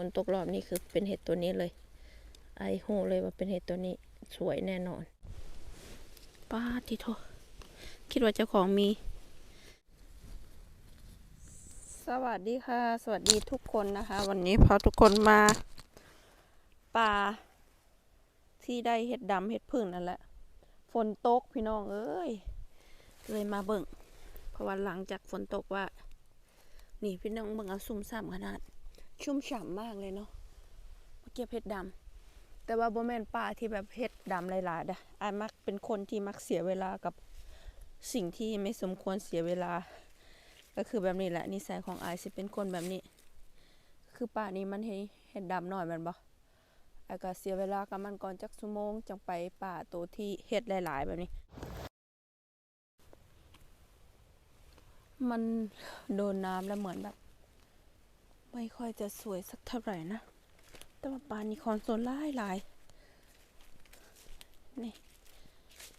ฝนตกรอบนี้คือเป็นเห็ดตัวนี้เลย ไอโหเลยว่าเป็นเห็ดตัวนี้สวยแน่นอน ป้าดที่โทคิดว่าเจ้าของมี สวัสดีค่ะ สวัสดีทุกคนนะคะ วันนี้พาทุกคนมาป่าที่ได้เห็ดดำเห็ดพึ่งนั่นแหละ ฝนตกพี่น้องเอ้ย เลยมาเบิ่ง เพราะว่าหลังจากฝนตกว่า นี่พี่น้องเบิ่งเอาซุ่มซ่ามขนาด ชุ่มฉ่ำมากเลยเนาะมาเก็บเห็ดดำแต่ว่าโบแมนป่าที่แบบเห็ดดำหลายๆเด้ออายมักเป็นคนที่มักเสียเวลากับสิ่งที่ไม่สมควรเสียเวลา ก็คือแบบนี้แหละนิสัยของอายสิเป็นคนแบบนี้ คือป่านี้มันเห็นเห็ดดำหน่อยมันบ่อายก็เสียเวลากับมันก่อนจักชั่วโมงจังไปป่าตัวที่เห็ดหลาย ๆ แบบนี้ มันโดนน้ำแล้วเหมือนแบบ ไม่ค่อยจะสวยสักเท่าไหร่นะ แต่ว่าปานิคอนโซนหลาหลายนี่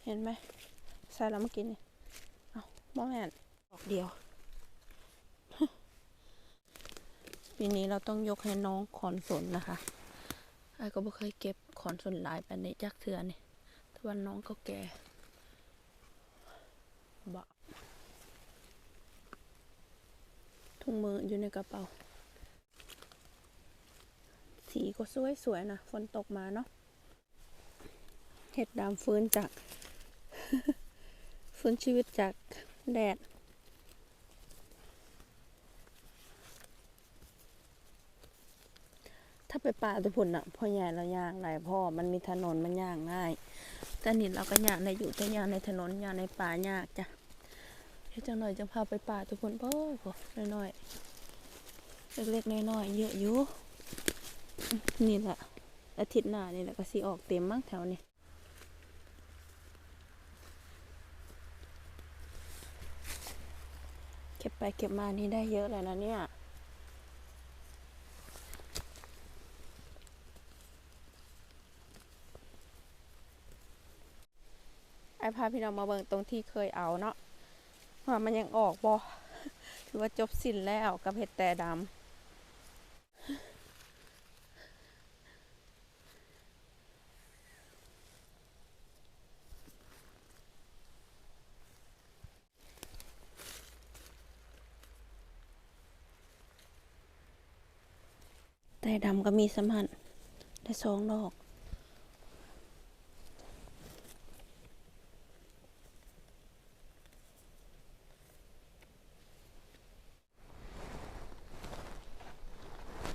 เห็นไหมใส่แล้วเมื่อกี้นี่ เอาบ่แม่นดอกเดียว ปีนี้เราต้องยกให้น้องขอนสนนะคะ ไอ้ก็บ่เคยเก็บขอนสนหลายไปในจักเทือนี่แต่ว่าน้องก็แก่บะถุงมืออยู่ในกระเป๋า สีก็สวยสวยๆนะฝนตกมาเนาะเห็ดดำฟื้นจากฟื้นชีวิตจากแดดถ้าไปป่าตุพุ่นอะพ่อใหญ่เราย่างได้พ่อมันมีถนนมันย่างง่าย แต่นี่เราก็ย่างในอยู่แต่ย่างในถนนย่างในป่ายากจ้ะเฮ็ดจังหน่อยจะพาไปป่าตุพุ่นพ่อพ่อน้อยๆเล็กๆน้อยๆเยอะอยู่ นี่แหละอาทิตย์หน้านี่แหละก็สิออกเต็มมั้งแถวนี้เก็บไปเก็บมานี่ได้เยอะเลยนะเนี่ยไอพาพี่น้องมาเบิ่งตรงที่เคยเอาเนาะว่ามันยังออกบ่ถือว่าจบสิ้นแล้วกับเห็ดแต่ดำ แต่ดำก็มีสมันได้สองดอก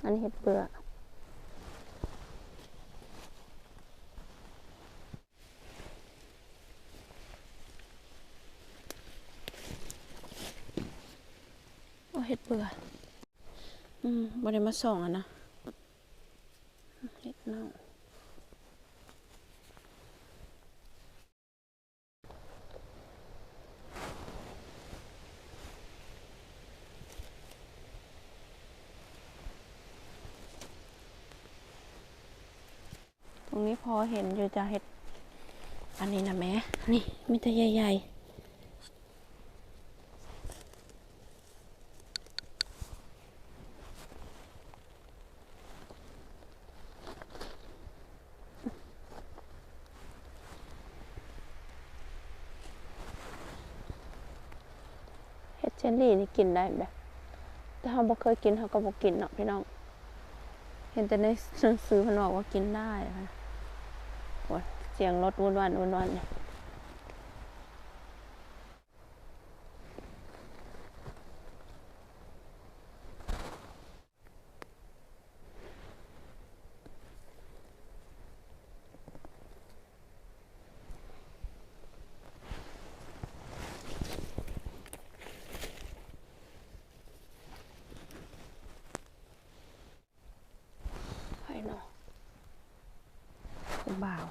อันนี้เห็ดเบื่อโอ้เห็ดเบื่อ อืมบริมาสองอะนะ เห็ดเน่าตรงนี้พอเห็นอยู่จะเห็ด อันนี้นะแม่ นี่มีแต่ใหญ่ๆ เชนลี่นี่กินได้แบบแต่เขาบอกเคยกินเขาก็บอกกินเนาะพี่น้อง เห็นแต่ในหนังสือมันบอกว่ากินได้ค่ะเสียงรถวุ่นวันวุ่นวันเนี่ย บ่าว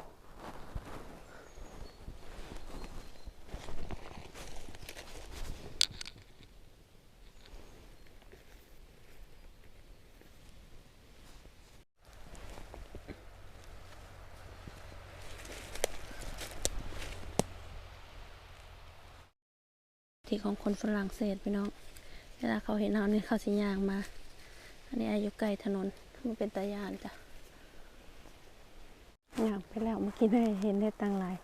ที่ของคนฝรั่งเศสพี่น้อง เวลาเขาเห็นเราเนี่ยเขาสิย่างมา อันนี้อายุใกล้ถนนมันเป็นตายานจ้ะ ย่างไปแล้วเมื่อกี้ได้เห็นได้ตังหลาย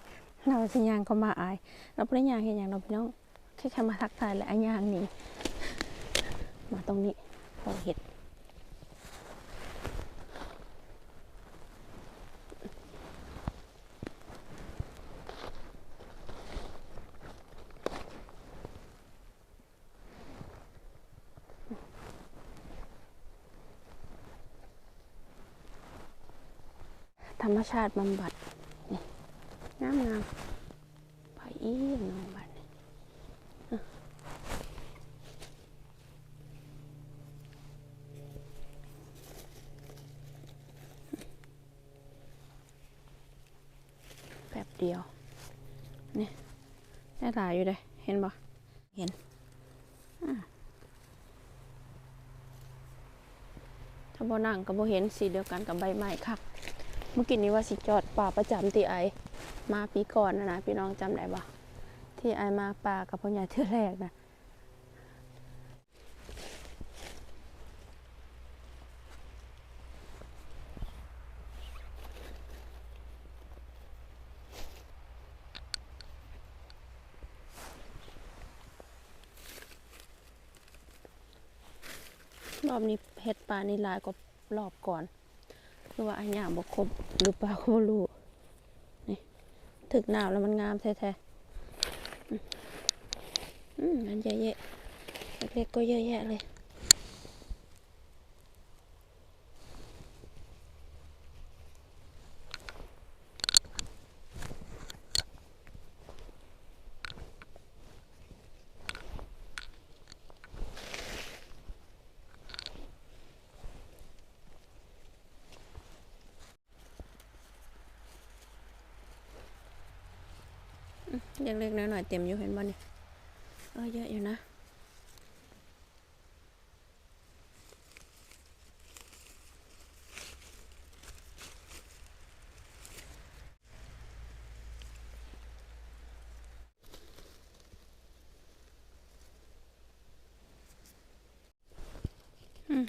เราสิยางก็มาอาย เราไม่ได้ยางเห็นอย่างเราพี่น้องแค่แค่มาทักทายและอายางนี้มาตรงนี้พอเห็ด ชาติบำบัดนี่งามงามไปอีกน้องบัดแป๊บเดียว นี่ได้หลายอยู่เลยเห็นบ่เห็นอะถ้าบ่นั่งก็บ่เห็นสีเดียวกันกับใบไม้คัก เมื่อกี้นี้ว่าสิจอดป่าประจำที่ไอมาปีก่อนนะนะพี่น้องจำได้ปะที่ไอมาป่ากับพ่อใหญ่เทือแรกนะรอบนี้เห็ดป่านี่ลายกว่ารอบก่อน คือว่าอันหยางบกครบหรือเปล่าก็บ่รู้นี่ถึกหนาวแล้วมันงามแท้ๆอืมอันเยอะๆเล็กๆก็เยอะแยะเลย เล็กๆน้อยๆเต็มอยู่เห็นบ่เนี่ยเออเยอะอยู่นะ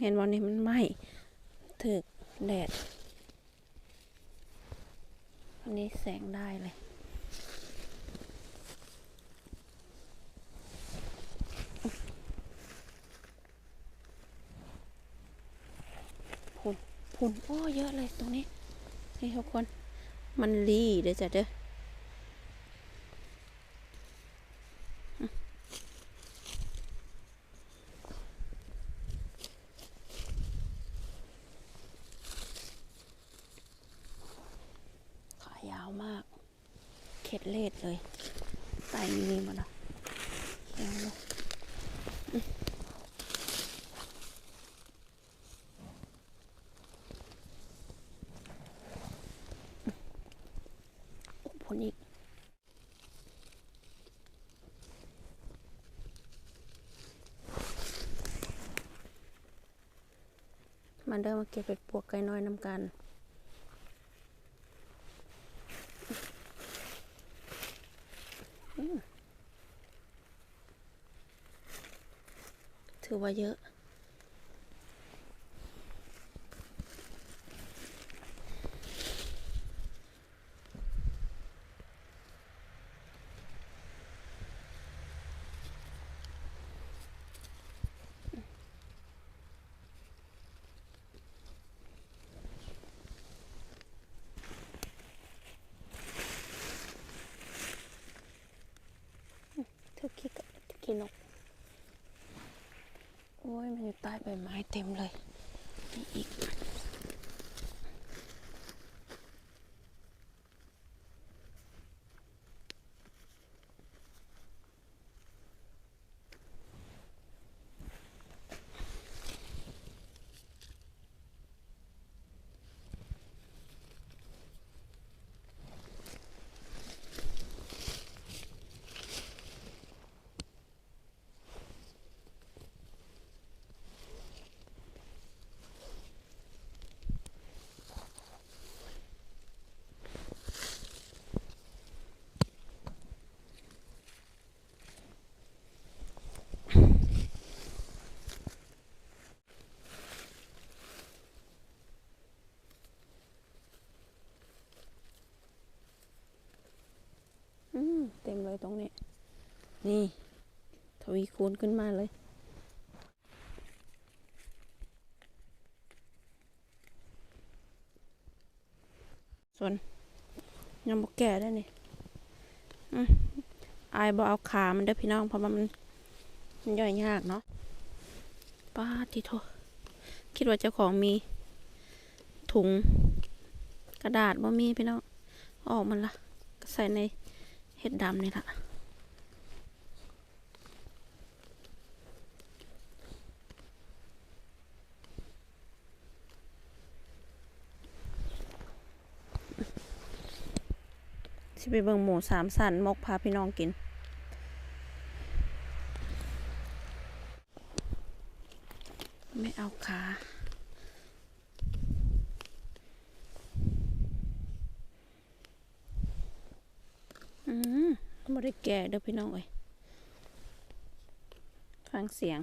เห็นบ่นี่มันไหม้ถึกแดด อันนี้แสงได้เลยุ่นโอ้เยอะเลยตรงนี้นี่ทุกคน มันรีเด้อจ้ะเด้อะขายาวมาก เข็ดเลดเลยไตมีหมดอะเขียวเลยอืมโอ้ผลอีก มันเดินมาเก็บเป็ดปวกไก่น้อยน้ำกันถือว่าเยอะ เธอขี้กะ ขี้นก โอ้ยมันอยู่ใต้ใบไม้เต็มเลยนี่อีก นี่ ทวีคูณขึ้นมาเลย ส่วนยังบกแก่ได้นี่อายบอเอาขามันเด้อพี่น้อง เพราะว่ามันมันย่อยยากเนาะป้าดทีโทคิดว่าเจ้าของมีถุงกระดาษบ่มีพี่น้อง อออกมันละก็ใส่ในเห็ดดำนี่ละ ไปเบิ่งหมูสามสันมกพาพี่น้องกิน ไม่เอาขาอืมไม่ได้แก่เด้อพี่น้องเอ้ยฟังเสียง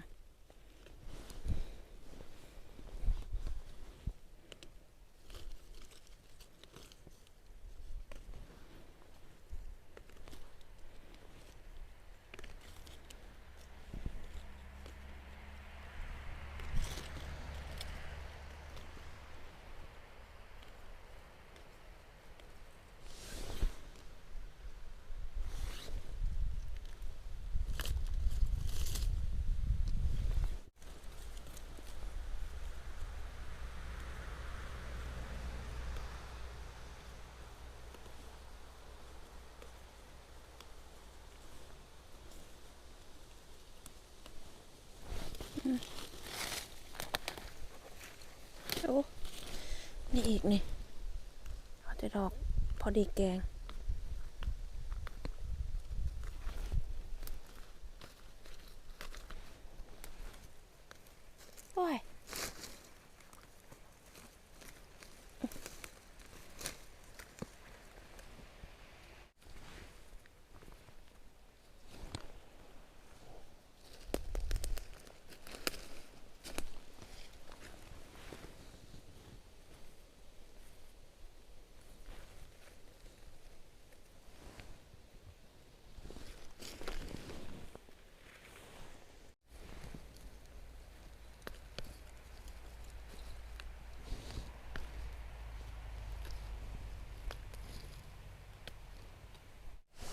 โอ้ นี่อีกนี่เอาแต่ดอกพอดีแกง โอ้ย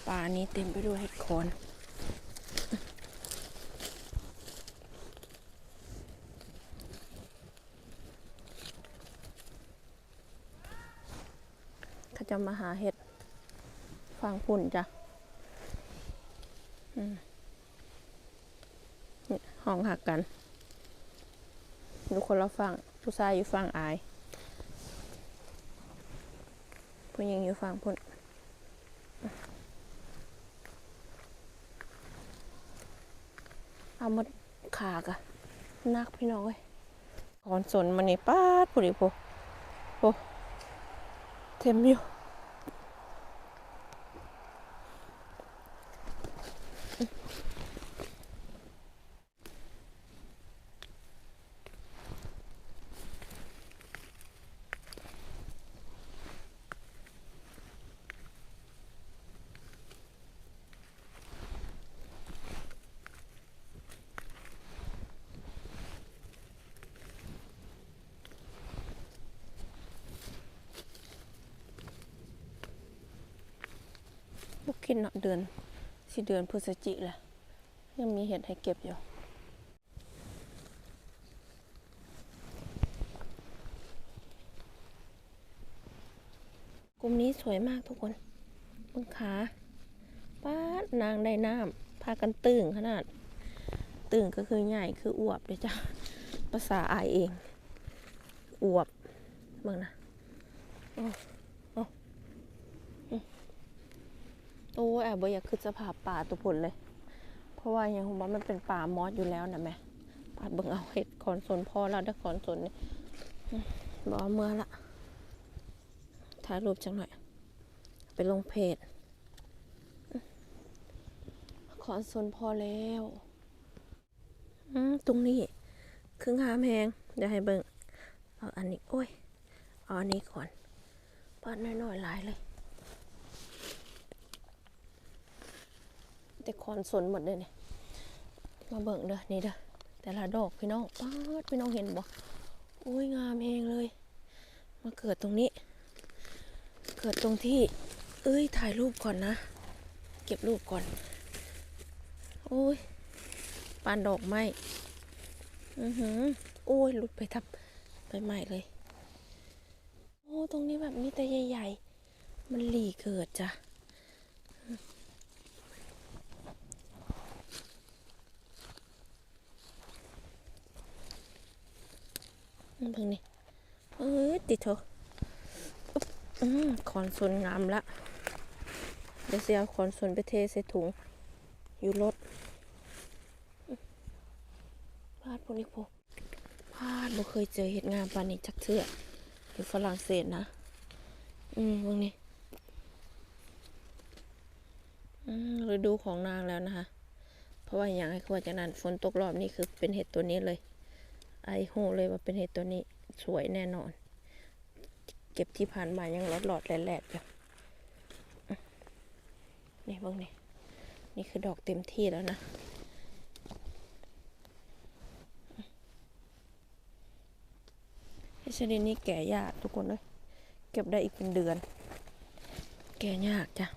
ป่านี้เต็มไปด้วยเห็ดโคนเขาจะมาหาเห็ดฟังพุ่นจ้ะห้องหักกันอยู่คนละฝั่งผู้ชายอยู่ฝั่งอายผู้หญิงอยู่ฝั่งพุ่น เอามาขากะนักพี่น้องเอ้ยคอนสนมันนี่ป้าดผู้ดิโพโพเต็มอยู่ บุกกินเนาะเดือนสิเดือนพฤศจิแหละยังมีเห็ดให้เก็บอยู่กลุ่มนี้สวยมากทุกคนบนขาป้านางได้น้ำพากันตึงขนาดตึงก็คือใหญ่คืออวบเลยวจ้ะภาษาอายเอง อวบเบิ่งนะโอ้โอ้อืม โอ้แอบบ่อยากคือสภาพป่าตัวผลเลย เพราะว่าอย่างผมว่ามันเป็นป่ามอสอยู่แล้วนะแม่ปาดเบิ่งเอาเห็ดคอนสนพอแล้วได้คอนสนนี่บอกเอาเมื่อละถ่ายรูปจังหน่อย ไปลงเพจ ขอนสนพอแล้วตรงนี้ครึ่งหามแหงเดี๋ยวให้เบิ่งเอาอันนี้ โอ้ยเอาอันนี้ก่อนปาดน้อยๆหลายเลย แต่คอนสนหมดเลยเนี่ยมาเบิ่งเด้อนี่เด้อแต่ละดอกพี่น้องป๊าดพี่น้องเห็นบ่โอ้ยงามเองเลย มาเกิดตรงนี้ เกิดตรงที่ เอ้ยถ่ายรูปก่อนนะ เก็บรูปก่อน โอ้ยปานดอกไม้อือหือโอ้ยหลุดไปทับไปใหม่เลย โอ้ตรงนี้แบบมีแต่ใหญ่ ๆ มันหลีเกิดจ้ะ เพิ่งนี่เอ้ยติดเถอะอุ๊บอืมคอนโซลงามละ เดี๋ยวเสียคอนโซลไปเทใส่ถุง อยู่รถพลาดพวกนี้พวกพลาดบ่เคยเจอเห็ดงามปานนี้จักเทื่ออยู่ฝรั่งเศสนะ อืมเบิ่งนี่อืมฤดูของนางแล้วนะคะ เพราะว่าอย่างให้ควรจากนั้นฝนตกรอบนี้คือเป็นเห็ดตัวนี้เลย ไอโหเลยว่าเป็นเห็ดตัวนี้สวยแน่นอน เก็บที่ผ่านมายังหลอดๆแหลดๆอยู่อะนี่บิ่งนี่นี่คือดอกเต็มที่แล้วนะชนิดนี้แก่ยากทุกคนเลยเก็บได้อีกเป็นเดือน แก่ยากจ้ะ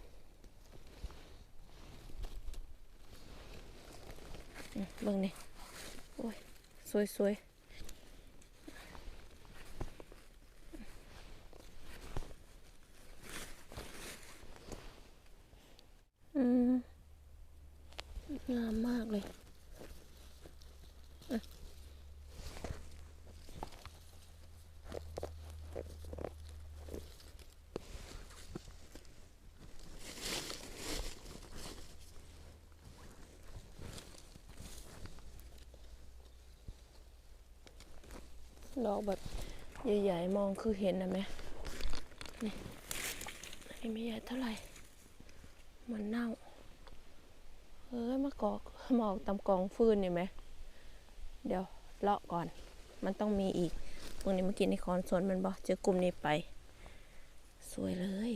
เบิ่งนี่โอ้ย สวยๆ อืมงามมากเลยอะดอกแบบใหญ่ๆมองคือเห็นนะแม่นี่ไม่ใหญ่เท่าไหร่ มันเน่า เอ้ยมากอกหมอกตำกองฟืนเห็นไหม เดี๋ยวเลาะก่อน มันต้องมีอีกพวกนี้เมื่อกี้ในคอนสวนมันบอกเจอกลุ่มนี้ไป สวยเลย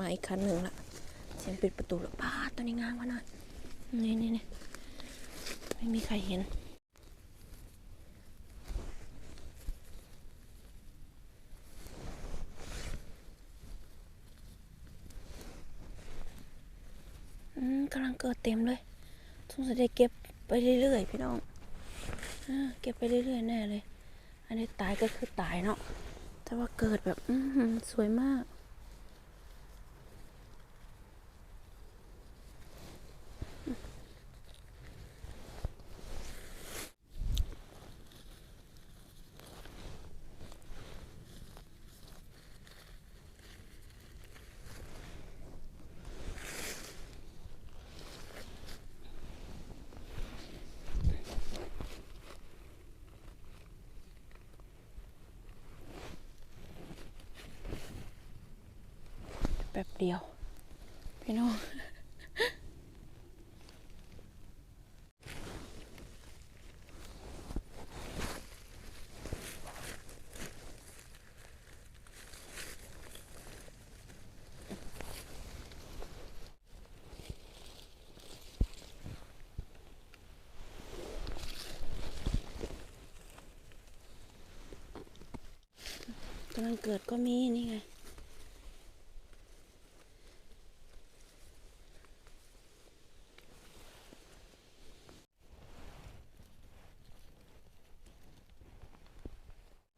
มาอีกคันหนึ่งละเสียงปิดประตูแล้วป้าตัวนี้งามขนาดนี่นี่นี่ไม่มีใครเห็นกำลังเกิดเต็มเลยสงสัยได้เก็บไปเรื่อยๆพี่น้องอเก็บไปเรื่อยๆแน่เลย อันนี้ตายก็คือตายเนาะ แต่ว่าเกิดแบบสวยมาก แป๊บเดียว พี่น้อง กำลังเกิดก็มีนี่ไง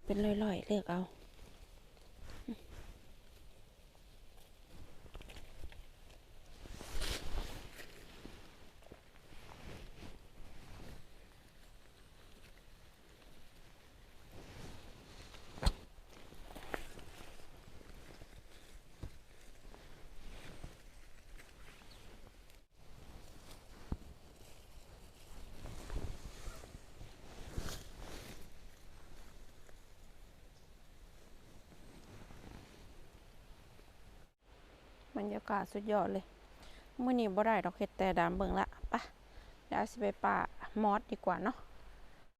เป็นลอยๆ เลือกเอา บรรยากาศสุดยอดเลยมื่อนี้บ่ได้ดอกเห็ดแต่ดามเบิ่งละปะเดี๋ยวสิไปป่ามอสดีกว่าเนาะ